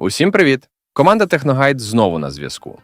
Усім привіт! Команда Техногайд знову на зв'язку.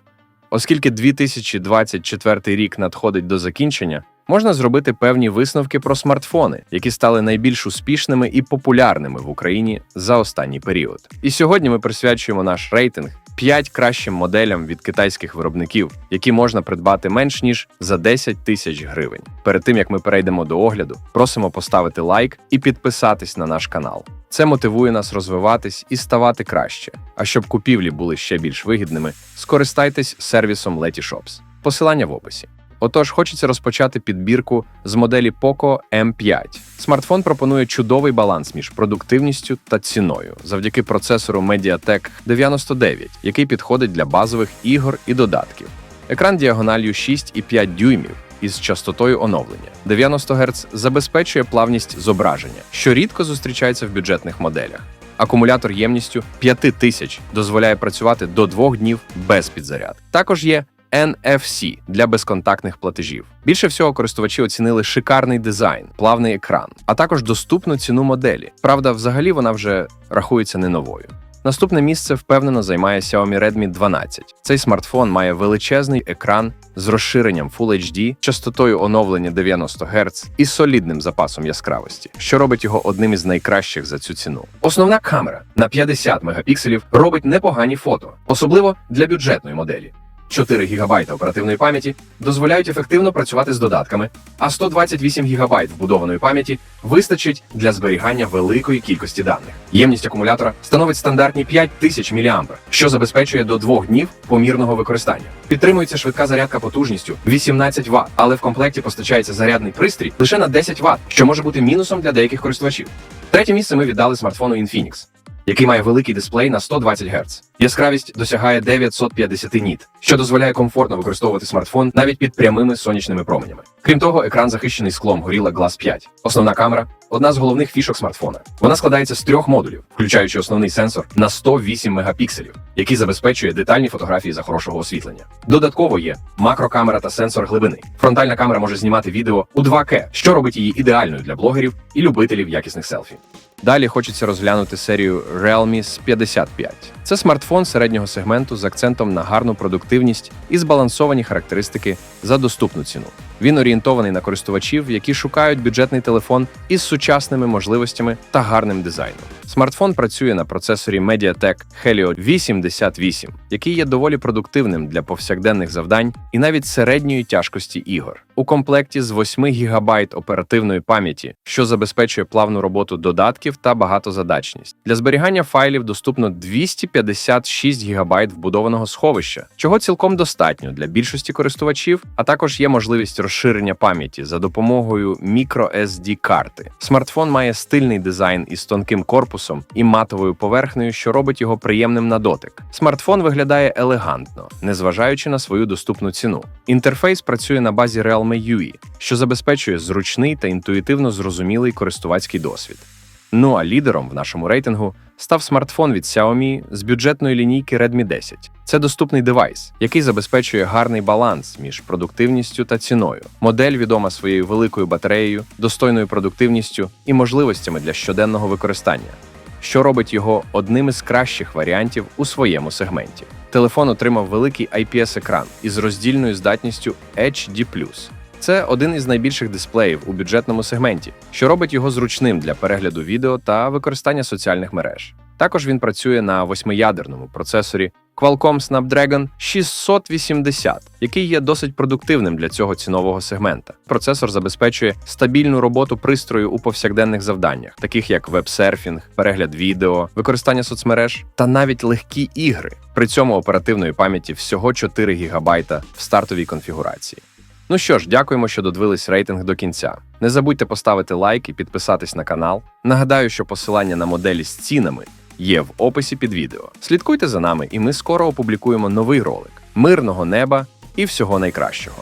Оскільки 2024 рік надходить до закінчення, можна зробити певні висновки про смартфони, які стали найбільш успішними і популярними в Україні за останній період. І сьогодні ми присвячуємо наш рейтинг 5 кращим моделям від китайських виробників, які можна придбати менш ніж за 10 тисяч гривень. Перед тим як ми перейдемо до огляду, просимо поставити лайк і підписатись на наш канал. Це мотивує нас розвиватись і ставати краще. А щоб купівлі були ще більш вигідними, скористайтесь сервісом Letyshops. Посилання в описі. Отож, хочеться розпочати підбірку з моделі Poco M5. Смартфон пропонує чудовий баланс між продуктивністю та ціною завдяки процесору MediaTek 99, який підходить для базових ігор і додатків. Екран діагональю 6,5 дюймів із частотою оновлення. 90 Гц забезпечує плавність зображення, що рідко зустрічається в бюджетних моделях. Акумулятор ємністю 5000 дозволяє працювати до двох днів без підзаряд. Також є NFC для безконтактних платежів. Більше всього користувачі оцінили шикарний дизайн, плавний екран, а також доступну ціну моделі. Правда, взагалі вона вже рахується не новою. Наступне місце впевнено займає Xiaomi Redmi 12. Цей смартфон має величезний екран з розширенням Full HD, частотою оновлення 90 Гц і солідним запасом яскравості, що робить його одним із найкращих за цю ціну. Основна камера на 50 мегапікселів робить непогані фото, особливо для бюджетної моделі. 4 ГБ оперативної пам'яті дозволяють ефективно працювати з додатками, а 128 ГБ вбудованої пам'яті вистачить для зберігання великої кількості даних. Ємність акумулятора становить стандартні 5000 мА, що забезпечує до 2 днів помірного використання. Підтримується швидка зарядка потужністю 18 Вт, але в комплекті постачається зарядний пристрій лише на 10 Вт, що може бути мінусом для деяких користувачів. Третє місце ми віддали смартфону Infinix який має великий дисплей на 120 Гц. Яскравість досягає 950 ніт, що дозволяє комфортно використовувати смартфон навіть під прямими сонячними променями. Крім того, екран захищений склом Gorilla Glass 5. Основна камера одна з головних фішок смартфона. Вона складається з трьох модулів, включаючи основний сенсор на 108 мегапікселів, який забезпечує детальні фотографії за хорошого освітлення. Додатково є макрокамера та сенсор глибини. Фронтальна камера може знімати відео у 2К, що робить її ідеальною для блогерів і любителів якісних селфі. Далі хочеться розглянути серію Realme s 55. Це смартфон середнього сегменту з акцентом на гарну продуктивність і збалансовані характеристики за доступну ціну. Він орієнтований на користувачів, які шукають бюджетний телефон із сучасними можливостями та гарним дизайном. Смартфон працює на процесорі MediaTek Helio 88, який є доволі продуктивним для повсякденних завдань і навіть середньої тяжкості ігор. У комплекті з 8 ГБ оперативної пам'яті, що забезпечує плавну роботу додатків та багатозадачність. Для зберігання файлів доступно 256 ГБ вбудованого сховища, чого цілком достатньо для більшості користувачів, а також є можливість розширення пам'яті за допомогою microSD карти. Смартфон має стильний дизайн із тонким корпусом і матовою поверхнею, що робить його приємним на дотик. Смартфон виглядає елегантно, незважаючи на свою доступну ціну. Інтерфейс працює на базі Realme UI, що забезпечує зручний та інтуїтивно зрозумілий користувацький досвід. Ну а лідером в нашому рейтингу став смартфон від Xiaomi з бюджетної лінійки Redmi 10. Це доступний девайс, який забезпечує гарний баланс між продуктивністю та ціною. Модель відома своєю великою батареєю, достойною продуктивністю і можливостями для щоденного використання, що робить його одним із кращих варіантів у своєму сегменті. Телефон отримав великий IPS-екран із роздільною здатністю HD+. Це один із найбільших дисплеїв у бюджетному сегменті, що робить його зручним для перегляду відео та використання соціальних мереж. Також він працює на восьмиядерному процесорі Qualcomm Snapdragon 680, який є досить продуктивним для цього цінового сегмента. Процесор забезпечує стабільну роботу пристрою у повсякденних завданнях, таких як веб-серфінг, перегляд відео, використання соцмереж та навіть легкі ігри. При цьому оперативної пам'яті всього 4 ГБ в стартовій конфігурації. Ну що ж, дякуємо, що додивились рейтинг до кінця. Не забудьте поставити лайк і підписатись на канал. Нагадаю, що посилання на моделі з цінами є в описі під відео. Слідкуйте за нами, і ми скоро опублікуємо новий ролик. Мирного неба і всього найкращого.